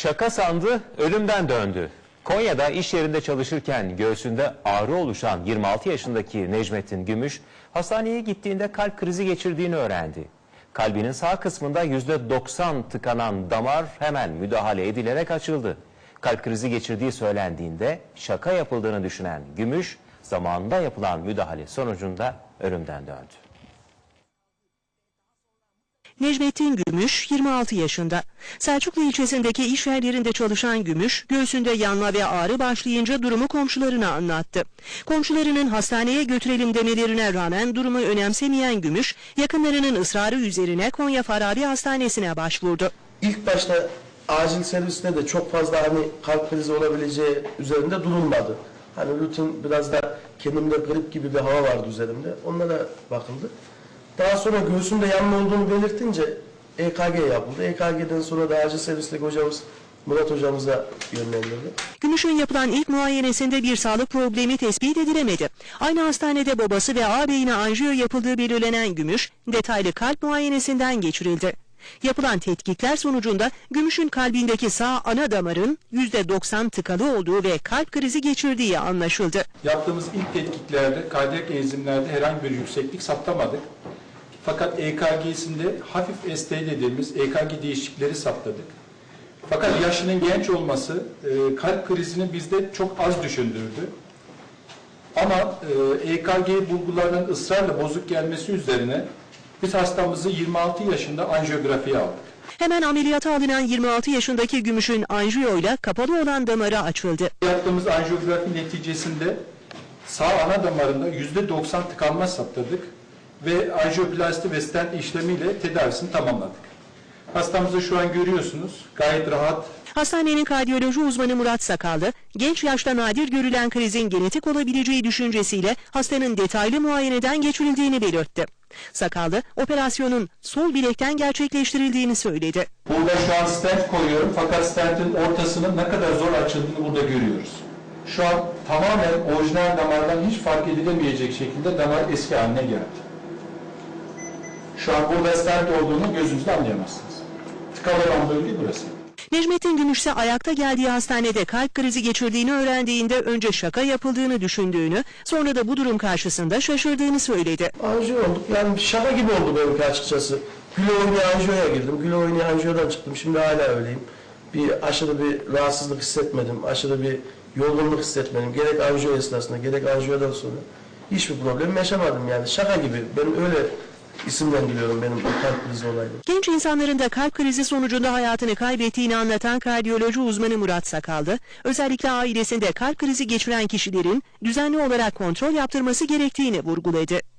Şaka sandı, ölümden döndü. Konya'da iş yerinde çalışırken göğsünde ağrı oluşan 26 yaşındaki Necmettin Gümüş, hastaneye gittiğinde kalp krizi geçirdiğini öğrendi. Kalbinin sağ kısmında %90 tıkanan damar hemen müdahale edilerek açıldı. Kalp krizi geçirdiği söylendiğinde şaka yapıldığını düşünen Gümüş, zamanında yapılan müdahale sonucunda ölümden döndü. Necmettin Gümüş 26 yaşında. Selçuklu ilçesindeki iş yerlerinde çalışan Gümüş, göğsünde yanma ve ağrı başlayınca durumu komşularına anlattı. Komşularının hastaneye götürelim demelerine rağmen durumu önemsemeyen Gümüş, yakınlarının ısrarı üzerine Konya Farabi Hastanesi'ne başvurdu. İlk başta acil serviste de çok fazla hani kalp krizi olabileceği üzerinde durulmadı. Hani rutin biraz da kendimde grip gibi bir hava vardı üzerimde. Onlara bakıldı. Daha sonra göğsümde yanma olduğunu belirtince EKG yapıldı. EKG'den sonra da acil servisteki hocamız Murat hocamıza yönlendirdi. Gümüş'ün yapılan ilk muayenesinde bir sağlık problemi tespit edilemedi. Aynı hastanede babası ve ağabeyine anjiyo yapıldığı belirlenen Gümüş, detaylı kalp muayenesinden geçirildi. Yapılan tetkikler sonucunda Gümüş'ün kalbindeki sağ ana damarın %90 tıkalı olduğu ve kalp krizi geçirdiği anlaşıldı. Yaptığımız ilk tetkiklerde kardiyak enzimlerde herhangi bir yükseklik saptamadık. Fakat EKG'sinde hafif ST dediğimiz EKG değişiklikleri saptadık. Fakat yaşının genç olması e, kalp krizini bizde çok az düşündürdü. Ama e, EKG bulgularının ısrarla bozuk gelmesi üzerine biz hastamızı 26 yaşında anjiyografiye aldık. Hemen ameliyata alınan 26 yaşındaki Gümüş'ün anjiyoyla kapalı olan damarı açıldı. Yaptığımız anjiyografi neticesinde sağ ana damarında %90 tıkanma saptadık ve anjiyoplasti ve stent işlemiyle tedavisini tamamladık. Hastamızı şu an görüyorsunuz. Gayet rahat. Hastanenin kardiyoloji uzmanı Murat Sakallı, genç yaşta nadir görülen krizin genetik olabileceği düşüncesiyle hastanın detaylı muayeneden geçirildiğini belirtti. Sakallı, operasyonun sol bilekten gerçekleştirildiğini söyledi. Burada şu an stent koyuyorum fakat stentin ortasının ne kadar zor açıldığını burada görüyoruz. Şu an tamamen orijinal damardan hiç fark edilemeyecek şekilde damar eski haline geldi. Şu an burada stent olduğunu gözünüzle anlayamazsınız. Tıkalı olan bölge burası. Necmettin Gümüş ise ayakta geldiği hastanede kalp krizi geçirdiğini öğrendiğinde önce şaka yapıldığını düşündüğünü, sonra da bu durum karşısında şaşırdığını söyledi. Anjiyo olduk. Yani şaka gibi oldu benimki açıkçası. Güle oynaya anjiyoya girdim. Güle oynaya anjiyodan çıktım. Şimdi hala öyleyim. Bir aşırı bir rahatsızlık hissetmedim. Aşırı bir yorgunluk hissetmedim. Gerek anjiyo esnasında gerek anjiyodan sonra. Hiçbir problem yaşamadım yani. Şaka gibi. Ben öyle isimlendiriyorum benim bu kalp krizi olayını. Genç insanların da kalp krizi sonucunda hayatını kaybettiğini anlatan kardiyoloji uzmanı Murat Sakallı, özellikle ailesinde kalp krizi geçiren kişilerin düzenli olarak kontrol yaptırması gerektiğini vurguladı.